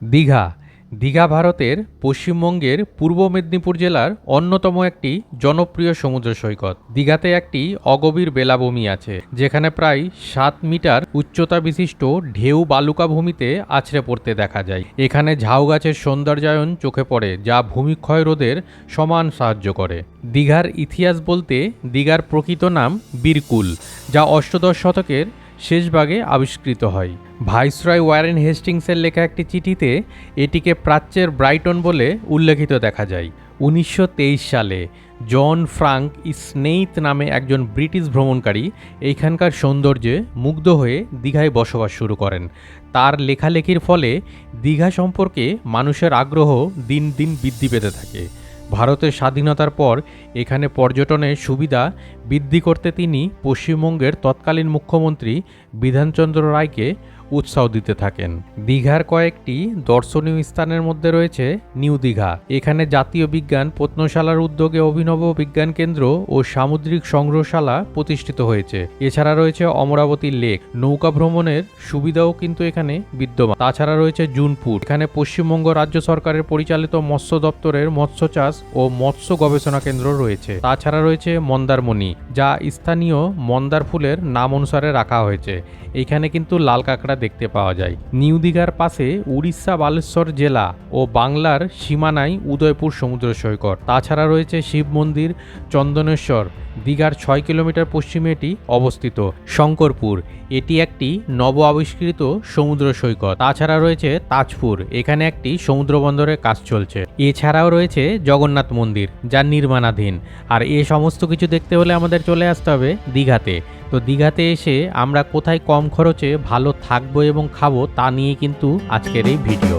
দীঘা। দীঘা ভারতের পশ্চিমবঙ্গের পূর্ব মেদিনীপুর জেলার অন্যতম একটি জনপ্রিয় সমুদ্র সৈকত। দীঘাতে একটি অগভীর বেলাভূমি আছে, যেখানে প্রায় সাত মিটার উচ্চতা বিশিষ্ট ঢেউ বালুকা ভূমিতে আছড়ে পড়তে দেখা যায়। এখানে ঝাউ গাছের সৌন্দর্যায়ন চোখে পড়ে, যা ভূমিক্ষয় রোধের সমান সাহায্য করে। দীঘার ইতিহাস বলতে দীঘার প্রকৃত নাম বীরকুল, যা অষ্টদশ শতকের শেষভাগে আবিষ্কৃত হয়। ভাইসরয় ওয়ারেন হেস্টিংসের লেখা একটি চিঠিতে এটিকে প্রাচ্যের ব্রাইটন বলে উল্লেখিত দেখা যায়। উনিশশো তেইশ সালে জন ফ্রাঙ্ক স্নেইথ নামে একজন ব্রিটিশ ভ্রমণকারী এইখানকার সৌন্দর্যে মুগ্ধ হয়ে দীঘায় বসবাস শুরু করেন। তার লেখালেখির ফলে দীঘা সম্পর্কে মানুষের আগ্রহ দিন দিন বৃদ্ধি পেতে থাকে। ভারতের স্বাধীনতার পর এখানে পর্যটনের সুবিধা বৃদ্ধি করতে তিনি পশ্চিমবঙ্গের তৎকালীন মুখ্যমন্ত্রী বিধানচন্দ্র রায়কে উৎসাহ দিতে থাকেন। দীঘার কয়েকটি দর্শনীয় স্থানের মধ্যে রয়েছে নিউ দীঘা। এখানে জাতীয় বিজ্ঞান প্রত্নশালার উদ্যোগে অভিনব বিজ্ঞান কেন্দ্র ও সামুদ্রিক সংগ্রহশালা প্রতিষ্ঠিত হয়েছে। এছাড়া রয়েছে অমরাবতী লেক। নৌকা ভ্রমণের সুবিধাও কিন্তু এখানে বিদ্যমান। তাছাড়া রয়েছে জুনপুর। এখানে পশ্চিমবঙ্গ রাজ্য সরকারের পরিচালিত মৎস্য দপ্তরের মৎস্য চাষ ও মৎস্য গবেষণা কেন্দ্র রয়েছে। তাছাড়া রয়েছে মন্দারমণি, যা স্থানীয় মন্দার ফুলের নাম অনুসারে রাখা হয়েছে। এখানে কিন্তু লাল কাঁকড়া দেখতে পাওয়া যায়। নিউ দীঘার পাশে উড়িষ্যা বালেশ্বর জেলা ও বাংলার সীমানায় উদয়পুর সমুদ্র সৈকত। তাছাড়া রয়েছে শিব মন্দির, চন্দনেশ্বর। দীঘার ছয় কিলোমিটার পশ্চিমে এটি অবস্থিত, শঙ্করপুর। এটি একটি নব আবিষ্কৃত সমুদ্র সৈকত। তাছাড়া রয়েছে তাজপুর, এখানে একটি সমুদ্র বন্দরের কাজ চলছে। এছাড়াও রয়েছে জগন্নাথ মন্দির যা নির্মাণাধীন। আর এ সমস্ত কিছু দেখতে হলে আমাদের চলে আসতে হবে দীঘাতে। তো দীঘাতে এসে আমরা কোথায় কম খরচে ভালো থাকব এবং খাব তা নিয়ে কিন্তু আজকের এই ভিডিও।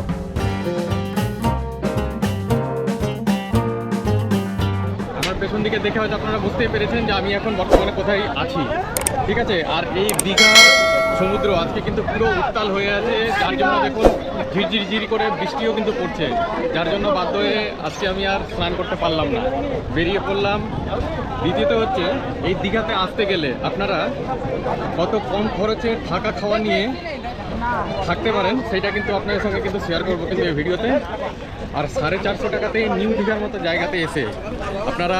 আমার পেছন দিকে দেখে হয়তো আপনারা বুঝতেই পেরেছেন যে আমি এখন বর্তমানে কোথায় আছি। ঠিক আছে? আর এই দীঘার সমুদ্র আজকে কিন্তু পুরো উত্তাল হয়ে আছে। যার জন্য দেখুন ঝিরঝির ঝিরি করে বৃষ্টিও কিন্তু পড়ছে। যার জন্য বাধ্য হয়ে আজকে আমি আর স্নান করতে পারলাম না। বেরিয়ে পড়লাম। দ্বিতীয়ত হচ্ছে, এই দীঘাতে আসতে গেলে আপনারা কত কম খরচে থাকা খাওয়া নিয়ে থাকতে পারেন, সেটা কিন্তু আপনাদের সঙ্গে কিন্তু শেয়ার করব কিন্তু এই ভিডিওতে। আর সাড়ে চারশো টাকাতে নিউ দীঘার মতো জায়গাতে এসে আপনারা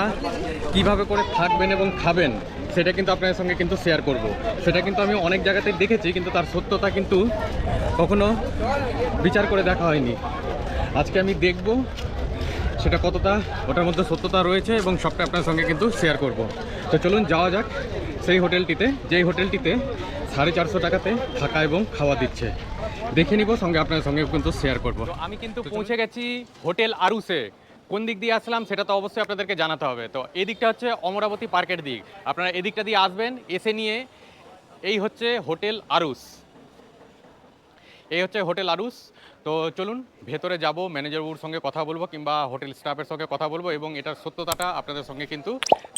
কীভাবে করে থাকবেন এবং খাবেন, সেটা কিন্তু আপনাদের সঙ্গে কিন্তু শেয়ার করব। সেটা কিন্তু আমি অনেক জায়গাতে দেখেছি, কিন্তু তার সত্যতা কিন্তু কখনো বিচার করে দেখা হয়নি। আজকে আমি দেখব সেটা কতটা ওটার মধ্যে সত্যতা রয়েছে এবং সবটা আপনার সঙ্গে কিন্তু শেয়ার করব। তো চলুন যাওয়া যাক সেই হোটেলটিতে যেই হোটেলটিতে সাড়ে চারশো টাকাতে থাকা এবং খাওয়া দিচ্ছে। দেখে নিব সঙ্গে আপনার সঙ্গে কিন্তু শেয়ার করব। আমি কিন্তু পৌঁছে গেছি হোটেল আরুসে। কোন দিক দিয়ে আসলাম সেটা তো অবশ্যই আপনাদেরকে জানাতে হবে। তো এই দিকটা হচ্ছে অমরাবতী পার্কের দিক। আপনারা এদিকটা দিয়ে আসবেন এসে নিয়ে এই হচ্ছে হোটেল আরুস। এই হচ্ছে হোটেল আরুস। তো চলুন ভেতরে যাব ম্যানেজার বাবুর সঙ্গে কথা বলব কিংবা হোটেল স্টাফের সঙ্গে কথা বলব এবং এটার সত্যতাটা আপনাদের সঙ্গে কিন্তু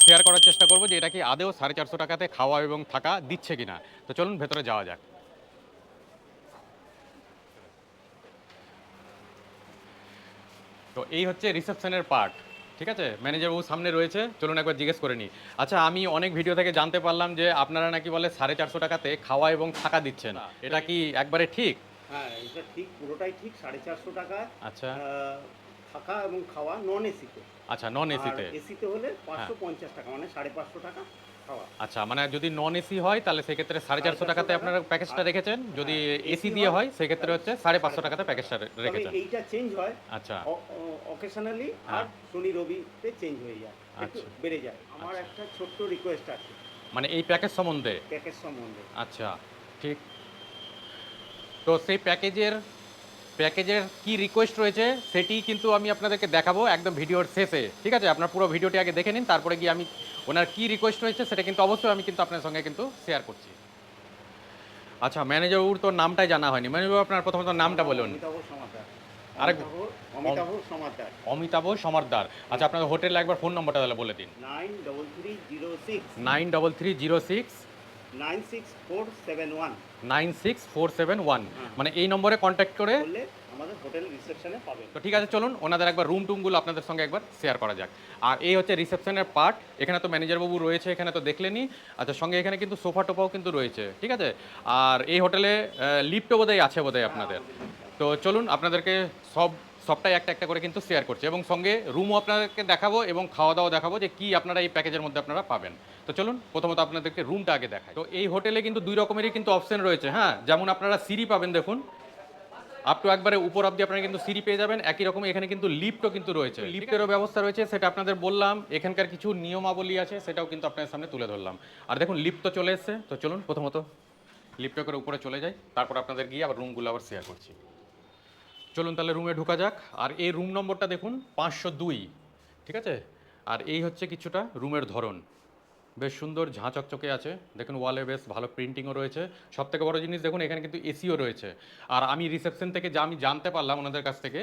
শেয়ার করার চেষ্টা করব যে এটা কি আদেও সাড়ে চারশো টাকাতে খাওয়া এবং থাকা দিচ্ছে কিনা। তো চলুন ভেতরে যাওয়া যাক। তো এই হচ্ছে রিসেপশনের পার্ট ঠিক আছে? ম্যানেজার বাবু সামনে রয়েছে চলুন একবার জিজ্ঞেস করে নিই। আচ্ছা আমি অনেক ভিডিও থেকে জানতে পারলাম যে আপনারা নাকি বলে সাড়ে চারশো টাকাতে খাওয়া এবং থাকা দিচ্ছেন। এটা কি একবারে ঠিক? হ্যাঁ এটা ঠিক পুরোটাই ঠিক সাড়ে চারশো টাকা। আচ্ছা। থাকা এবং খাওয়া নন এসিতে আচ্ছা নন এসিতে এসিতে হলে পাঁচশো পঞ্চাশ টাকা মানে সাড়ে পাঁচশো টাকা খাওয়া। আচ্ছা মানে যদি নন এসি হয় তাহলে সেক্ষেত্রে সাড়ে চারশো টাকাতে আপনারা প্যাকেজটা রেখেছেন? যদি এসি দিয়ে হয় সেক্ষেত্রে হচ্ছে সাড়ে পাঁচশো টাকাতে প্যাকেজটা রেখেছেন। এইটা চেঞ্জ হয়। আচ্ছা। অকেশনালি হ্যাঁ। আর শনি রবিতে চেঞ্জ হয়ে যায় একটু আচ্ছা। বেড়ে যায়। আমার আচ্ছা। একটা ছোট্ট রিকোয়েস্ট আছে। মানে এই প্যাকেজ সম্বন্ধে? প্যাকেজ সম্বন্ধে। আচ্ছা ঠিক। তো সেই প্যাকেজের প্যাকেজের কি রিকোয়েস্ট রয়েছে সেটি কিন্তু আমি আপনাদেরকে দেখাবো একদম ভিডিওর শেষে। ঠিক আছে? আপনার পুরো ভিডিওটি আগে দেখে নিন তারপরে গিয়ে আমি ওনার কি রিকোয়েস্ট রয়েছে সেটা কিন্তু অবশ্যই আমি কিন্তু আপনার সঙ্গে কিন্তু শেয়ার করছি। আচ্ছা ম্যানেজার বাবুর তো নামটাই জানা হয়নি। ম্যানেজার বাবু আপনার প্রথমত নামটা বলুন। আরেক- অমিতাভ সমারদার আচ্ছা আপনার হোটেলে একবার ফোন নম্বরটা তাহলে বলে দিন। Double three zero six. Nine double three zero six. Nine double three zero six nine six four seven one. Nine six four seven one. হ্যাঁ। মানে এই নম্বরে কন্ট্যাক্ট করে আমাদের হোটেল রিসেপশনে পাবেন। তো ঠিক আছে চলুন ওনাদের একবার রুম টুমগুলো আপনাদের সঙ্গে একবার শেয়ার করা যাক। আর এই হচ্ছে রিসেপশনের পার্ট এখানে তো ম্যানেজার বাবু রয়েছে এখানে তো দেখলেনি আচ্ছা সঙ্গে এখানে কিন্তু সোফা টোফাও কিন্তু রয়েছে ঠিক আছে? আর এই হোটেলে লিফটও বোধহয় আছে বোধহয় আপনাদের। তো তো চলুন আপনাদেরকে সব সবটাই একটা একটা করে কিন্তু শেয়ার করছে এবং সঙ্গে রুমও আপনাদেরকে দেখাবো এবং খাওয়া দাওয়া দেখাবো যে কি আপনারা এই প্যাকেজের মধ্যে আপনারা পাবেন। তো চলুন প্রথমত আপনাদেরকে রুমটা আগে দেখায় তো এই হোটেলে কিন্তু দুই রকমেরই কিন্তু অপশন রয়েছে হ্যাঁ? যেমন আপনারা সিঁড়ি পাবেন দেখুন। আপ টু একবারে উপর অব্দি আপনারা কিন্তু সিঁড়ি পেয়ে যাবেন। একই রকম এখানে কিন্তু লিফটও কিন্তু রয়েছে। লিফটেরও ব্যবস্থা রয়েছে সেটা আপনাদের বললাম। এখানকার কিছু নিয়মাবলী আছে সেটাও কিন্তু আপনাদের সামনে তুলে ধরলাম। আর দেখুন লিফট তো চলে এসছে। তো চলুন প্রথমত লিফটে করে উপরে চলে যাই। তারপর আপনাদের গিয়ে আবার রুমগুলো আবার শেয়ার করছি। চলুন তাহলে রুমে ঢোকা যাক। আর এই রুম নম্বরটা দেখুন, পাঁচশো দুই, ঠিক আছে? আর এই হচ্ছে কিছুটা রুমের ধরন। বেশ সুন্দর, ঝাঁ চকচকে আছে। দেখুন ওয়ালে বেশ ভালো প্রিন্টিংও রয়েছে। সব থেকে বড় জিনিস দেখুন, এখানে কিন্তু এসিও রয়েছে। আর আমি রিসেপশন থেকে যা আমি জানতে পারলাম ওনাদের কাছ থেকে,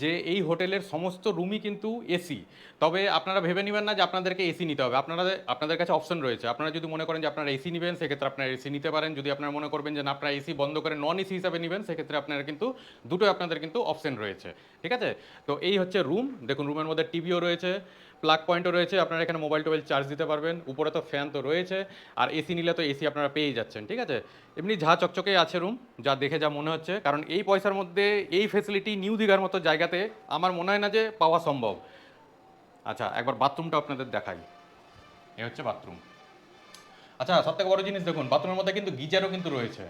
যে এই হোটেলের সমস্ত রুমই কিন্তু এসি তবে আপনারা ভেবে নেবেন না যে আপনাদেরকে এসি নিতে হবে। আপনারা, আপনাদের কাছে অপশন রয়েছে। আপনারা যদি মনে করেন যে আপনারা এসি নেবেন, সেক্ষেত্রে আপনারা এসি নিতে পারেন। যদি আপনারা মনে করবেন যে না, আপনারা এসি বন্ধ করে নন এসি হিসাবে নেবেন, সেক্ষেত্রে আপনারা কিন্তু, দুটোই আপনাদের কিন্তু অপশন রয়েছে। ঠিক আছে? তো এই হচ্ছে রুম দেখুন রুমের মধ্যে টিভিও রয়েছে। প্লাগ পয়েন্টও রয়েছে, আপনারা এখানে মোবাইল টোবাইল চার্জ দিতে পারবেন। উপরে তো ফ্যান তো রয়েছে, আর এসি নিলে তো এসি আপনারা পেয়ে যাচ্ছেন, ঠিক আছে? এমনি ঝা চকচকেই আছে রুম যা দেখে যা মনে হচ্ছে, কারণ এই পয়সার মধ্যে, এই ফেসিলিটি নিউ দীঘার মতো জায়গাতে আমার মনে হয় না যে পাওয়া সম্ভব। আচ্ছা একবার বাথরুমটা আপনাদের দেখাই। এ হচ্ছে বাথরুম আচ্ছা সব থেকে বড় জিনিস দেখুন বাথরুমের মধ্যে কিন্তু গিজারও কিন্তু রয়েছে,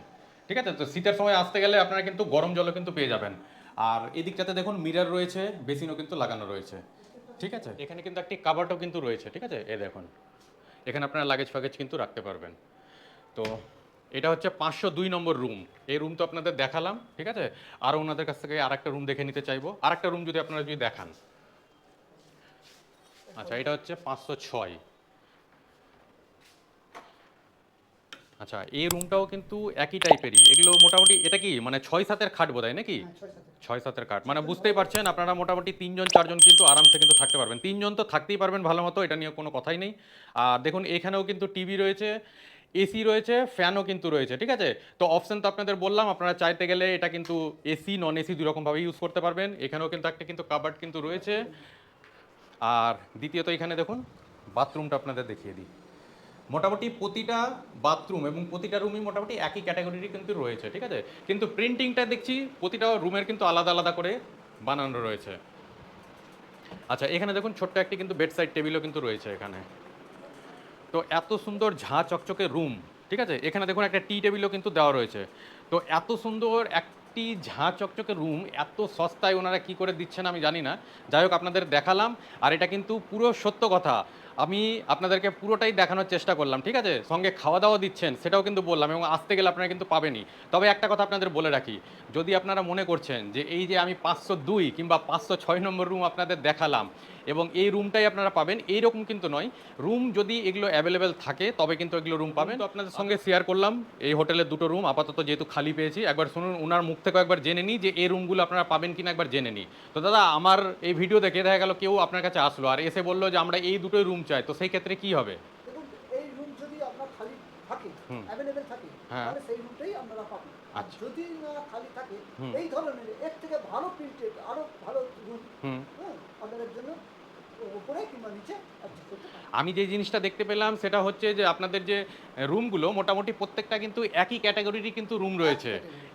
ঠিক আছে? তো শীতের সময় আসতে গেলে আপনারা কিন্তু গরম জলও কিন্তু পেয়ে যাবেন। আর এদিকটাতে দেখুন মিরর রয়েছে বেসিনও কিন্তু লাগানো রয়েছে। ঠিক আছে? এখানে কিন্তু একটি কাবাটও কিন্তু রয়েছে, ঠিক আছে? এ দেখুন। এখানে আপনার লাগেজ ফাগেজ কিন্তু রাখতে পারবেন। তো এটা হচ্ছে পাঁচশো দুই নম্বর রুম এই রুম তো আপনাদের দেখালাম, ঠিক আছে? আরও ওনাদের কাছ থেকে আর একটা রুম দেখে নিতে চাইব। আর একটা রুম যদি আপনারা যদি দেখান। আচ্ছা এটা হচ্ছে পাঁচশো ছয়। আচ্ছা এই রুমটাও কিন্তু একই টাইপেরই এগুলো মোটামুটি এটা কি? মানে ছয় সাতের খাট বোধ হয় নাকি ছয় সাতের খাট। মানে বুঝতেই পারছেন আপনারা মোটামুটি তিনজন চারজন কিন্তু আরামসে কিন্তু থাকতে পারবেন। তিনজন তো থাকতেই পারবেন ভালো মতো এটা নিয়ে কোনো কথাই নেই। আর দেখুন এখানেও কিন্তু টিভি রয়েছে এসি রয়েছে ফ্যানও কিন্তু রয়েছে ঠিক আছে? তো অপশন তো আপনাদের বললাম আপনারা চাইতে গেলে এটা কিন্তু এসি নন এসি দুই রকমভাবে ইউজ করতে পারবেন। এখানেও কিন্তু একটা কিন্তু কাবার্ড কিন্তু রয়েছে। আর দ্বিতীয়ত এখানে দেখুন বাথরুমটা আপনাদের দেখিয়ে দিই। মোটামুটি প্রতিটা বাথরুম এবং প্রতিটা রুমই মোটামুটি একই ক্যাটাগরিরই কিন্তু রয়েছে, ঠিক আছে? কিন্তু প্রিন্টিংটা দেখছি প্রতিটা রুমের কিন্তু আলাদা আলাদা করে বানানো রয়েছে। আচ্ছা এখানে দেখুন ছোট্ট একটি কিন্তু বেড সাইড টেবিলও কিন্তু রয়েছে এখানে। তো এত সুন্দর ঝাঁ চকচকে রুম, ঠিক আছে? এখানে দেখুন একটা টি টেবিলও কিন্তু দেওয়া রয়েছে। তো এত সুন্দর একটি ঝাঁ চকচকে রুম, এত সস্তায় ওনারা কি করে দিচ্ছেন আমি জানি না। যাই হোক, আপনাদের দেখালাম, আর এটা কিন্তু পুরো সত্য কথা। আমি আপনাদেরকে পুরোটাই দেখানোর চেষ্টা করলাম ঠিক আছে? সঙ্গে খাওয়া দাওয়া দিচ্ছেন সেটাও কিন্তু বললাম এবং আসতে গেলে আপনারা কিন্তু পাবেনই। তবে একটা কথা আপনাদের বলে রাখি যদি আপনারা মনে করছেন যে এই যে আমি পাঁচশো দুই কিংবা পাঁচশো ছয় নম্বর রুম আপনাদের দেখালাম এবং এই রুমটাই আপনারা পাবেন এইরকম কিন্তু নয়। রুম যদি এগুলো অ্যাভেলেবেল থাকে তবে কিন্তু এগুলো রুম পাবেন। তো আপনাদের সঙ্গে শেয়ার করলাম এই হোটেলের দুটো রুম আপাতত যেহেতু খালি পেয়েছি একবার শুনুন ওনার মুখ থেকে একবার জেনে নিই যে এই রুমগুলো আপনারা পাবেন কিনা একবার জেনে নিই। তো দাদা আমার এই ভিডিও দেখে দেখা গেল কেউ আপনার কাছে আসলো আর এসে বলল যে আমরা এই দুটোই রুম চাই তো সেই ক্ষেত্রে কি হবে এই রুম যদি আপনার খালি থাকে। অ্যাভেলেবেল থাকে হ্যাঁ। তাহলে সেই রুমটাই আপনারা পাবেন আচ্ছা। যদি না খালি থাকে এই ধরনের এর থেকে ভালো প্রিন্টেড আরও ভালো রুম হুম আপনাদের জন্য উপরে কিংবা নিচে অ্যাডজাস্ট করতে পারেন আমি যে জিনিসটা দেখতে পেলাম সেটা হচ্ছে যে আপনাদের যে রুমগুলো মোটামুটি প্রত্যেকটা কিন্তু একই ক্যাটাগরিরই কিন্তু রুম রয়েছে।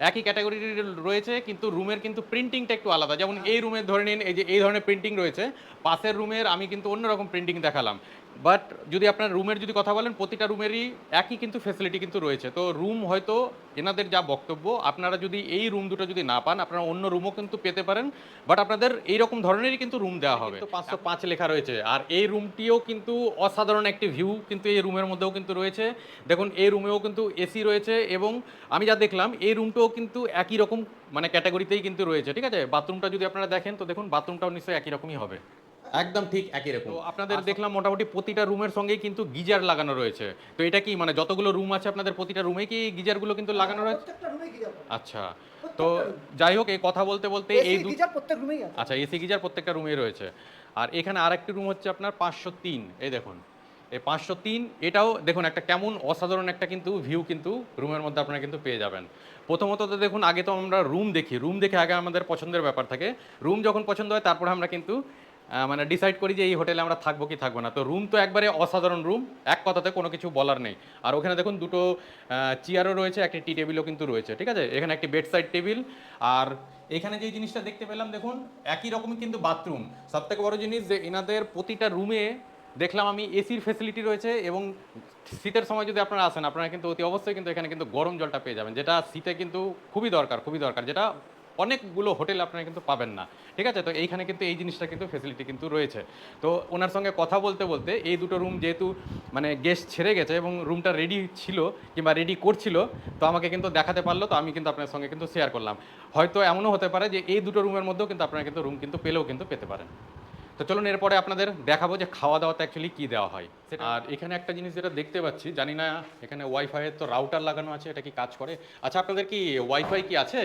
একই ক্যাটাগরির রয়েছে কিন্তু রুমের কিন্তু প্রিন্টিংটা একটু আলাদা। যেমন এই রুমের ধরে নিন এই যে এই ধরনের প্রিন্টিং রয়েছে পাশের রুমের আমি কিন্তু অন্যরকম প্রিন্টিং দেখালাম। বাট যদি আপনার রুমের যদি কথা বলেন, প্রতিটা রুমেরই একই কিন্তু ফেসিলিটি কিন্তু রয়েছে। তো রুম হয়তো এনাদের যা বক্তব্য, আপনারা যদি এই রুম দুটো যদি না পান, আপনারা অন্য রুমও কিন্তু পেতে পারেন। বাট আপনাদের এইরকম ধরনেরই কিন্তু রুম দেওয়া হবে। পাঁচশো পাঁচ লেখা রয়েছে। আর এই রুমটিও কিন্তু অসাধারণ একটি ভিউ কিন্তু এই রুমের মধ্যেও কিন্তু রয়েছে। দেখুন, এই রুমেও কিন্তু এসি রয়েছে এবং আমি যা দেখলাম, এই রুমটাও কিন্তু একই রকম মানে ক্যাটাগরিতেই কিন্তু রয়েছে। ঠিক আছে? বাথরুমটা যদি আপনারা দেখেন, তো দেখুন, বাথরুমটাও নিশ্চয়ই একই রকমই হবে। একদম ঠিক একই রকম। আপনাদের দেখলাম মোটামুটি প্রতিটা রুমের সঙ্গেই কিন্তু গিজার লাগানো রয়েছে। তো এটা কি মানে যতগুলো রুম আছে আপনাদের প্রতিটা রুমে কি গিজারগুলো কিন্তু লাগানো রয়েছে? আচ্ছা। তো যাই হোক এই কথা বলতে বলতে এই এই গিজার প্রত্যেক রুমেই আচ্ছা এসি গিজার প্রত্যেকটা রুমেই রয়েছে। আর এখানে আরেকটি রুম হচ্ছে আপনার পাঁচশো তিন এই দেখুন। এই পাঁচশো তিন এটাও দেখুন একটা কেমন অসাধারণ একটা কিন্তু ভিউ কিন্তু রুমের মধ্যে আপনারা কিন্তু পেয়ে যাবেন। প্রথমত তো দেখুন আগে তো আমরা রুম দেখি। রুম দেখে আগে আমাদের পছন্দের ব্যাপার থাকে। রুম যখন পছন্দ হয় তারপরে আমরা কিন্তু মানে ডিসাইড করি যে এই হোটেলে আমরা থাকব কি থাকব না। তো রুম তো একবারে অসাধারণ রুম এক কথাতে কোনো কিছু বলার নেই। আর ওখানে দেখুন দুটো চেয়ারও রয়েছে, একটি টি টেবিলও কিন্তু রয়েছে, ঠিক আছে? এখানে একটি বেড সাইড টেবিল আর এখানে যে জিনিসটা দেখতে পেলাম, দেখুন, একই রকমই কিন্তু বাথরুম সব থেকে বড় জিনিস যে এনাদের প্রতিটা রুমে দেখলাম আমি এসির ফেসিলিটি রয়েছে এবং শীতের সময় যদি আপনারা আসেন, আপনারা কিন্তু অতি অবশ্যই কিন্তু এখানে কিন্তু গরম জলটা পেয়ে যাবেন, যেটা শীতে কিন্তু খুবই দরকার খুবই দরকার, যেটা অনেকগুলো হোটেল আপনারা কিন্তু পাবেন না। ঠিক আছে? তো এইখানে কিন্তু এই জিনিসটা কিন্তু ফেসিলিটি কিন্তু রয়েছে। তো ওনার সঙ্গে কথা বলতে বলতে এই দুটো রুম যেহেতু মানে গেস্ট ছেড়ে গেছে এবং রুমটা রেডি ছিল কিংবা রেডি করছিল, তো আমাকে কিন্তু দেখাতে পারল, তো আমি কিন্তু আপনার সঙ্গে কিন্তু শেয়ার করলাম। হয়তো এমনও হতে পারে যে এই দুটো রুমের মধ্যেও কিন্তু আপনারা কিন্তু রুম কিন্তু পেলেও কিন্তু পেতে পারেন। তো চলুন এরপরে আপনাদের দেখাবো যে খাওয়া দাওয়াতে অ্যাকচুয়ালি কী দেওয়া হয়। আর এখানে একটা জিনিস যেটা দেখতে পাচ্ছি জানি না এখানে ওয়াইফাইয়ের তো রাউটার লাগানো আছে এটা কি কাজ করে? আচ্ছা আপনাদের কি ওয়াইফাই কি আছে?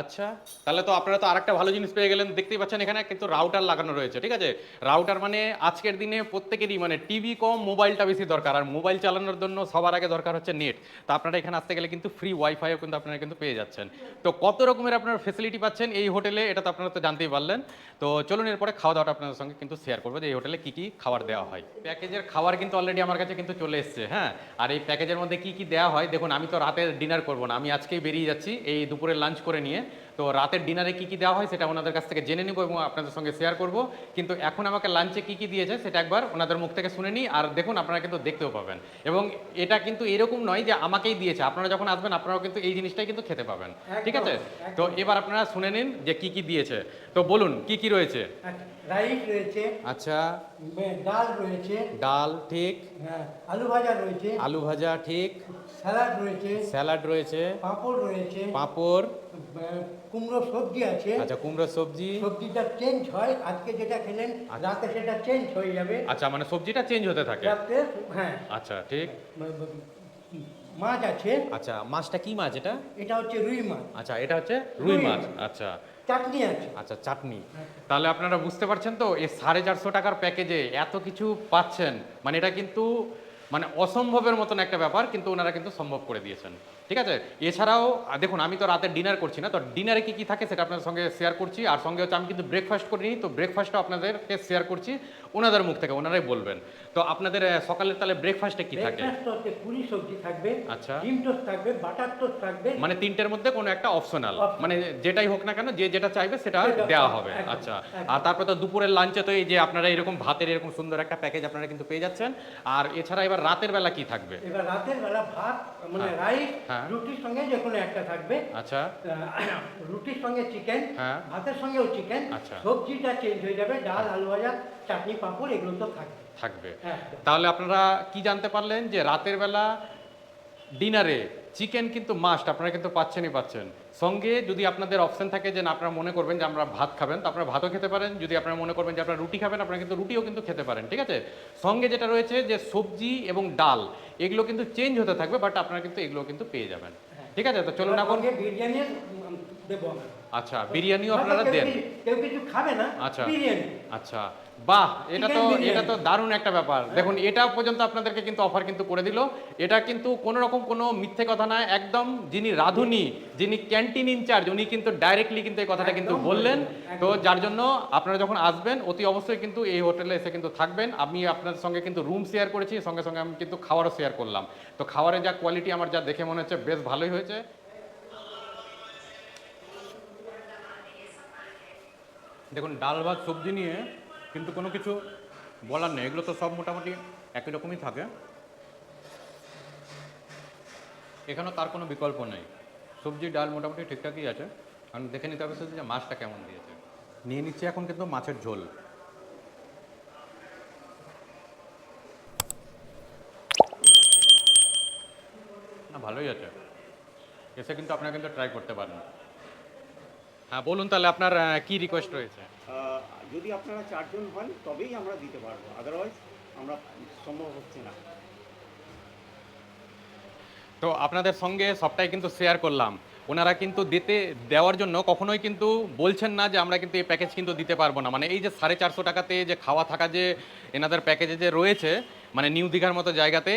আচ্ছা তাহলে তো আপনারা তো আরেকটা ভালো জিনিস পেয়ে গেলেন দেখতেই পাচ্ছেন এখানে কিন্তু রাউটার লাগানো রয়েছে ঠিক আছে? রাউটার মানে আজকের দিনে প্রত্যেকেরই মানে টিভি কম মোবাইলটা বেশি দরকার আর মোবাইল চালানোর জন্য সবার আগে দরকার হচ্ছে নেট তো আপনারা এখানে আসতে গেলে কিন্তু ফ্রি ওয়াইফাইও কিন্তু আপনারা কিন্তু পেয়ে যাচ্ছেন। তো কত রকমের আপনারা ফেসিলিটি পাচ্ছেন এই হোটেলে এটা তো আপনারা তো জানতেই পারলেন। তো চলুন এরপরে খাওয়া দাওয়াটা আপনাদের সঙ্গে কিন্তু শেয়ার করব যে এই হোটেলে কী কী খাবার দেওয়া হয়। প্যাকেজের খাবার কিন্তু অলরেডি আমার কাছে কিন্তু চলে এসছে হ্যাঁ? আর এই প্যাকেজের মধ্যে কী কী দেওয়া হয়? দেখুন, আমি তো রাতে ডিনার করব না, আমি আজকেই বেরিয়ে যাচ্ছি, এই দুপুরে লাঞ্চ করে নিয়ে। তো রাতের ডিনারে কী কী দেওয়া হয় সেটা ওনাদের কাছ থেকে জেনে নেব এবং আপনাদের সঙ্গে শেয়ার করব। কিন্তু এখন আমাকে লাঞ্চে কী কী দিয়েছে সেটা একবার ওনাদের মুখ থেকে শুনে নিই আর দেখুন আপনারা কিন্তু দেখতেও পাবেন। এবং এটা কিন্তু এরকম নয় যে আমাকেই দিয়েছে আপনারা যখন আসবেন আপনারাও কিন্তু এই জিনিসটাই কিন্তু খেতে পাবেন। ঠিক আছে? তো এবার আপনারা শুনে নিন যে কী কী দিয়েছে। তো বলুন কি কি রয়েছে? রাইস রয়েছে আচ্ছা। ডাল রয়েছে। ডাল ঠিক। হ্যাঁ, আলু ভাজা রয়েছে। আলু ভাজা ঠিক। স্যালাড রয়েছে। স্যালাড রয়েছে। পাঁপড় রয়েছে। পাঁপড়। কুমড়ো সবজি আছে। আচ্ছা কুমড়োর সবজি। সবজিটা চেঞ্জ হয় আজকে যেটা খেলেন রাতে সেটা চেঞ্জ হয়ে যাবে। আচ্ছা মানে সবজিটা চেঞ্জ হতে থাকে। রাতে হ্যাঁ। আচ্ছা ঠিক। মাছ আছে। আচ্ছা মাছটা কি মাছ এটা? এটা হচ্ছে রুই মাছ। আচ্ছা এটা হচ্ছে রুই মাছ। মাছ। আচ্ছা। চাটনি আছে। আচ্ছা চাটনি। তাহলে আপনারা বুঝতে পারছেন তো এই সাড়ে চারশো টাকার প্যাকেজে এত কিছু পাচ্ছেন মানে এটা কিন্তু মানে অসম্ভবের মতন একটা ব্যাপার কিন্তু ওনারা কিন্তু সম্ভব করে দিয়েছেন। ঠিক আছে? এছাড়াও দেখুন আমি তো রাতে ডিনার করছি না তো ডিনারে কি কী থাকে সেটা আপনাদের সঙ্গে শেয়ার করছি। আর সঙ্গে হচ্ছে আমি কিন্তু ব্রেকফাস্ট করিনি তো ব্রেকফাস্টও আপনাদেরকে শেয়ার করছি ওনাদের মুখ থেকে ওনারাই বলবেন। তো আপনাদের সকালের তাহলে ব্রেকফাস্টে কি থাকে? পুরি সবজি থাকবে আচ্ছা। ডিম টোস্ট থাকবে বাটার টোস্ট থাকবে। মানে তিনটের মধ্যে কোনো একটা অপশনাল মানে যেটাই হোক না কেন যে যেটা চাইবে সেটা দেওয়া হবে। আচ্ছা। আর তারপরে তো দুপুরের লাঞ্চে তো এই যে আপনারা এরকম ভাতের এরকম সুন্দর একটা প্যাকেজ আপনারা কিন্তু পেয়ে যাচ্ছেন। আর এছাড়া এবার রাতের বেলা কি থাকবে? এবার রাতের বেলা ভাত মানে। রাইস হ্যাঁ। রুটির সঙ্গে যে কোনো একটা থাকবে আচ্ছা রুটির সঙ্গে চিকেন হ্যাঁ। ভাতের সঙ্গেও চিকেন আচ্ছা। সবজিটা চেঞ্জ হয়ে যাবে ডাল আলু ভাজা চাটনি পাঁপড় এগুলো তো থাকবে থাকবে হ্যাঁ। তাহলে আপনারা কি জানতে পারলেন যে রাতের বেলা ডিনারে চিকেন কিন্তু মাস্ট আপনারা কিন্তু পাচ্ছেনই পাচ্ছেন সঙ্গে যদি আপনাদের অপশন থাকে যে আপনারা মনে করবেন যে আমরা ভাত খাবেন তো আপনারা ভাতও খেতে পারেন। যদি আপনারা মনে করবেন যে আপনারা রুটি খাবেন আপনারা কিন্তু রুটিও কিন্তু খেতে পারেন ঠিক আছে? সঙ্গে যেটা রয়েছে যে সবজি এবং ডাল এগুলো কিন্তু চেঞ্জ হতে থাকবে বাট আপনারা কিন্তু এগুলো কিন্তু পেয়ে যাবেন। ঠিক আছে? তো চলুন এখন বিরিয়ানি দেবো আচ্ছা বিরিয়ানিও আপনারা দেন। কেউ কিছু খাবে না আচ্ছা। বিরিয়ানি। আচ্ছা। বাহ এটা তো। এটা তো দারুণ একটা ব্যাপার। দেখুন এটা পর্যন্ত আপনাদেরকে কিন্তু অফার কিন্তু করে দিল। এটা কিন্তু কোনো রকম কোনো মিথ্যে কথা নয় একদম যিনি রাঁধুনি যিনি ক্যান্টিন ইনচার্জ উনি কিন্তু ডাইরেক্টলি কিন্তু এই কথাটা কিন্তু বললেন, তো যার জন্য আপনারা যখন আসবেন অতি অবশ্যই কিন্তু এই হোটেলে এসে কিন্তু থাকবেন। আমি আপনাদের সঙ্গে কিন্তু রুম শেয়ার করেছি সঙ্গে সঙ্গে আমি কিন্তু খাবারও শেয়ার করলাম। তো খাবারের যা কোয়ালিটি আমার যা দেখে মনে হচ্ছে বেশ ভালোই হয়েছে। দেখুন ডাল ভাত সবজি নিয়ে কিন্তু কোনো কিছু বলার নেই। এগুলো তো সব মোটামুটি একই রকমই থাকে। এখানেও তার কোনো বিকল্প নেই। সবজি, ডাল মোটামুটি ঠিকঠাকই আছে। কারণ দেখে নিতে হবে শুধু যে মাছটা কেমন দিয়েছে। নিয়ে নিচ্ছে এখন কিন্তু মাছের ঝোল। না, ভালোই আছে। এসে কিন্তু আপনারা কিন্তু ট্রাই করতে পারেন। হ্যাঁ বলুন তাহলে আপনার কি রিকোয়েস্ট রয়েছে? যদি আপনারা চারজন হন তবেই আমরা দিতে পারব। আদারওয়াইজ আমরা সম্ভব হচ্ছে না। তো আপনাদের সঙ্গে সবটাই কিন্তু শেয়ার করলাম। ওনারা কিন্তু দিতে দেওয়ার জন্য কখনোই কিন্তু বলছেন না যে আমরা কিন্তু এই প্যাকেজ কিন্তু দিতে পারব না। মানে এই যে সাড়ে চারশো টাকাতে যে খাওয়া থাকা যে এনাদের প্যাকেজে যে রয়েছে মানে নিউ দীঘার মতো জায়গাতে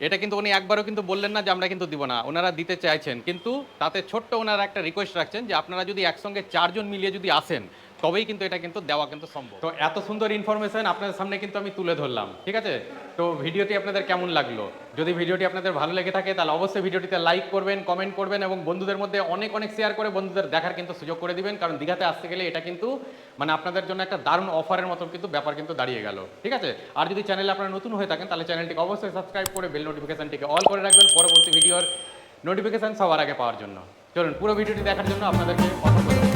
এটা কিন্তু উনি একবারও কিন্তু বললেন না যে আমরা কিন্তু দিব না। ওনারা দিতে চাইছেন। কিন্তু তাতে ছোট্ট ওনারা একটা রিকোয়েস্ট রাখছেন যে আপনারা যদি একসঙ্গে চারজন মিলিয়ে যদি আসেন তবেই কিন্তু এটা কিন্তু দেওয়া কিন্তু সম্ভব। তো এত সুন্দর ইনফরমেশন আপনাদের সামনে কিন্তু আমি তুলে ধরলাম, ঠিক আছে? তো ভিডিওটি আপনাদের কেমন লাগল? যদি ভিডিওটি আপনাদের ভালো লেগে থাকে, তাহলে অবশ্যই ভিডিওটিতে লাইক করবেন কমেন্ট করবেন এবং বন্ধুদের মধ্যে অনেক অনেক শেয়ার করে বন্ধুদের দেখার কিন্তু সুযোগ করে দিবেন, কারণ দীঘাতে আসতে গেলে এটা কিন্তু মানে আপনাদের জন্য একটা দারুণ অফারের মতো কিন্তু ব্যাপার কিন্তু দাঁড়িয়ে গেল, ঠিক আছে? আর যদি চ্যানেলে আপনারা নতুন হয়ে থাকেন, তাহলে চ্যানেলটিকে অবশ্যই সাবস্ক্রাইব করে বেল নোটিফিকেশনটিকে অল করে রাখবেন পরবর্তী ভিডিওর নোটিফিকেশন সবার আগে পাওয়ার জন্য। চলুন, পুরো ভিডিওটি দেখার জন্য আপনাদেরকে অসংখ্য।